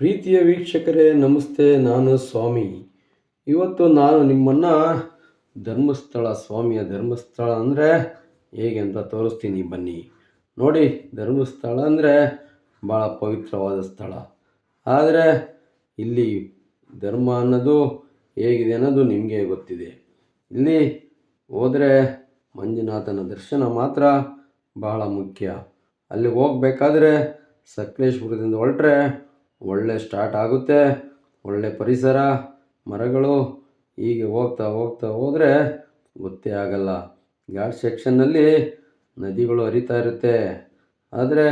ಪ್ರೀತಿಯ ವೀಕ್ಷಕರೇ, ನಮಸ್ತೆ, ನಾನು ಸ್ವಾಮಿ. ಇವತ್ತು ನಾನು ನಿಮ್ಮನ್ನು ಧರ್ಮಸ್ಥಳ, ಸ್ವಾಮಿಯ ಧರ್ಮಸ್ಥಳ ಅಂದರೆ ಹೇಗೆ ಅಂತ ತೋರಿಸ್ತೀನಿ ಬನ್ನಿ. ನೋಡಿ, ಧರ್ಮಸ್ಥಳ ಅಂದರೆ ಭಾಳ ಪವಿತ್ರವಾದ ಸ್ಥಳ. ಆದರೆ ಇಲ್ಲಿ ಧರ್ಮ ಅನ್ನೋದು ಹೇಗಿದೆ ಅನ್ನೋದು ನಿಮಗೆ ಗೊತ್ತಿದೆ. ಇಲ್ಲಿ ಹೋದರೆ ಮಂಜುನಾಥನ ದರ್ಶನ ಮಾತ್ರ ಬಹಳ ಮುಖ್ಯ. ಅಲ್ಲಿಗೆ ಹೋಗಬೇಕಾದ್ರೆ ಸಕಲೇಶ್ಪುರದಿಂದ ಹೊರಟ್ರೆ ಒಳ್ಳೆ ಸ್ಟಾರ್ಟ್ ಆಗುತ್ತೆ, ಒಳ್ಳೆ ಪರಿಸರ, ಮರಗಳು ಹೀಗೆ ಹೋಗ್ತಾ ಹೋಗ್ತಾ ಹೋದರೆ ಗೊತ್ತೇ ಆಗಲ್ಲ. ಘಾಟ್ ಸೆಕ್ಷನ್ನಲ್ಲಿ ನದಿಗಳು ಹರಿತಾ ಇರುತ್ತೆ, ಆದರೆ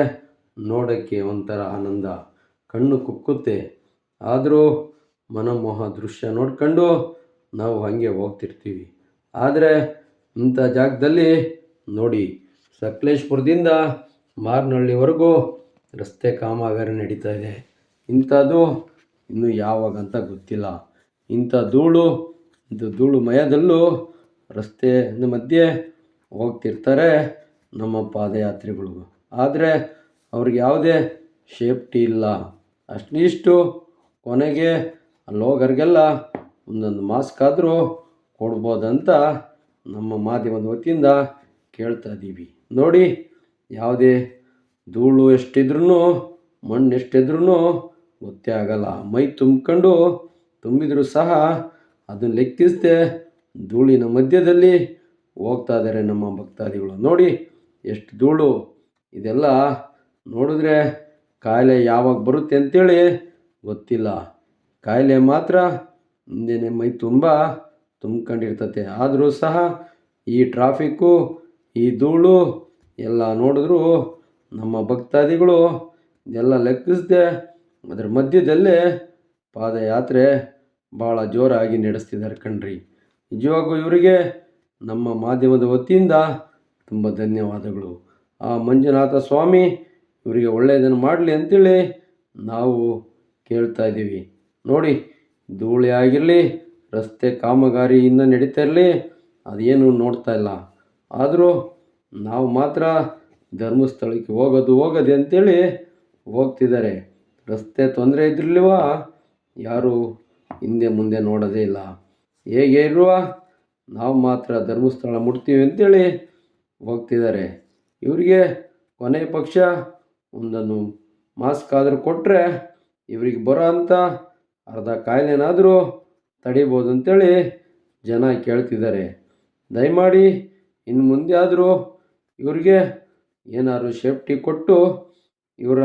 ನೋಡೋಕ್ಕೆ ಒಂಥರ ಆನಂದ, ಕಣ್ಣು ಕುಕ್ಕುತ್ತೆ. ಆದರೂ ಮನಮೋಹ ದೃಶ್ಯ ನೋಡ್ಕೊಂಡು ನಾವು ಹಾಗೆ ಹೋಗ್ತಿರ್ತೀವಿ. ಆದರೆ ಇಂಥ ಜಾಗದಲ್ಲಿ ನೋಡಿ, ಸಕಲೇಶ್ಪುರದಿಂದ ಮಾರ್ನಹಳ್ಳಿವರೆಗೂ ರಸ್ತೆ ಕಾಮಗಾರಿ ನಡೀತಾ ಇದೆ. ಇಂಥದ್ದು ಇನ್ನೂ ಯಾವಾಗ ಅಂತ ಗೊತ್ತಿಲ್ಲ. ಇಂಥ ಧೂಳು ಇದು ಧೂಳು ಮಯದಲ್ಲೂ ರಸ್ತೆ ಮಧ್ಯೆ ಹೋಗ್ತಿರ್ತಾರೆ ನಮ್ಮ ಪಾದಯಾತ್ರಿಗಳು. ಆದರೆ ಅವ್ರಿಗೆ ಯಾವುದೇ ಸೇಫ್ಟಿ ಇಲ್ಲ. ಅಷ್ಟಿಷ್ಟು ಕೊನೆಗೆ ಅಲ್ಲಿ ಹೋಗೋರಿಗೆಲ್ಲ ಒಂದೊಂದು ಮಾಸ್ಕ್ ಆದರೂ ಕೊಡ್ಬೋದಂತ ನಮ್ಮ ಮಾಧ್ಯಮದ ವತಿಯಿಂದ ಕೇಳ್ತಾ ಇದ್ದೀವಿ. ನೋಡಿ, ಯಾವುದೇ ಧೂಳು ಎಷ್ಟಿದ್ರೂ ಮಣ್ಣು ಎಷ್ಟಿದ್ರೂ ಗೊತ್ತೇ ಆಗಲ್ಲ. ಮೈ ತುಂಬ್ಕೊಂಡು ತುಂಬಿದರೂ ಸಹ ಅದನ್ನು ಲೆಕ್ಕಿಸದೆ ಧೂಳಿನ ಮಧ್ಯದಲ್ಲಿ ಹೋಗ್ತಾ ಇದ್ದಾರೆ ನಮ್ಮ ಭಕ್ತಾದಿಗಳು. ನೋಡಿ ಎಷ್ಟು ಧೂಳು. ಇದೆಲ್ಲ ನೋಡಿದ್ರೆ ಕಾಯಿಲೆ ಯಾವಾಗ ಬರುತ್ತೆ ಅಂತೇಳಿ ಗೊತ್ತಿಲ್ಲ. ಕಾಯಿಲೆ ಮಾತ್ರ ಮುಂದೆ ಮೈ ತುಂಬ ತುಂಬ್ಕೊಂಡಿರ್ತತೆ. ಆದರೂ ಸಹ ಈ ಟ್ರಾಫಿಕ್ಕು, ಈ ಧೂಳು ಎಲ್ಲ ನೋಡಿದ್ರು ನಮ್ಮ ಭಕ್ತಾದಿಗಳು ಇದೆಲ್ಲ ಲೆಕ್ಕಿಸದೆ ಅದರ ಮಧ್ಯದಲ್ಲೇ ಪಾದಯಾತ್ರೆ ಭಾಳ ಜೋರಾಗಿ ನಡೆಸ್ತಿದ್ದಾರೆ ಕಣ್ರಿ. ನಿಜವಾಗೂ ಇವರಿಗೆ ನಮ್ಮ ಮಾಧ್ಯಮದ ವತಿಯಿಂದ ತುಂಬ ಧನ್ಯವಾದಗಳು. ಆ ಮಂಜುನಾಥ ಸ್ವಾಮಿ ಇವರಿಗೆ ಒಳ್ಳೆಯದನ್ನು ಮಾಡಲಿ ಅಂತೇಳಿ ನಾವು ಕೇಳ್ತಾ ಇದ್ದೀವಿ. ನೋಡಿ, ಧೂಳಿ ಆಗಿರಲಿ, ರಸ್ತೆ ಕಾಮಗಾರಿಯಿಂದ ನಡೀತಾ ಇರಲಿ, ಅದೇನು ನೋಡ್ತಾ ಇಲ್ಲ. ಆದರೂ ನಾವು ಮಾತ್ರ ಧರ್ಮಸ್ಥಳಕ್ಕೆ ಹೋಗೋದು ಹೋಗದೆ ಅಂತೇಳಿ ಹೋಗ್ತಿದ್ದಾರೆ. ರಸ್ತೆ ತೊಂದರೆ ಇದ್ದಿರಲಿವ ಯಾರು ಹಿಂದೆ ಮುಂದೆ ನೋಡೋದೇ ಇಲ್ಲ. ಹೇಗೆ ಇರುವ? ನಾವು ಮಾತ್ರ ಧರ್ಮಸ್ಥಳ ಮುಟ್ತೀವಿ ಅಂತೇಳಿ ಹೋಗ್ತಿದ್ದಾರೆ. ಇವರಿಗೆ ಕೊನೆ ಪಕ್ಷ ಒಂದನ್ನು ಮಾಸ್ಕ್ ಆದರೂ ಕೊಟ್ಟರೆ ಇವ್ರಿಗೆ ಬರೋ ಅಂಥ ಅರ್ಧ ಕಾಯಿಲೆನಾದರೂ ತಡಿಬೋದು ಅಂತೇಳಿ ಜನ ಕೇಳ್ತಿದ್ದಾರೆ. ದಯಮಾಡಿ ಇನ್ನು ಮುಂದೆ ಆದರೂ ಇವ್ರಿಗೆ ಏನಾದ್ರು ಸೇಫ್ಟಿ ಕೊಟ್ಟು ಇವರ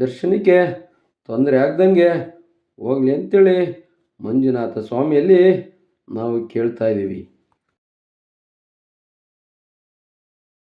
ದರ್ಶನಕ್ಕೆ ತೊಂದರೆ ಆಗ್ದಂಗೆ ಹೋಗ್ಲಿ ಅಂತೇಳಿ ಮಂಜುನಾಥ ಸ್ವಾಮಿಯಲ್ಲಿ ನಾವು ಕೇಳ್ತಾ ಇದ್ದೀವಿ.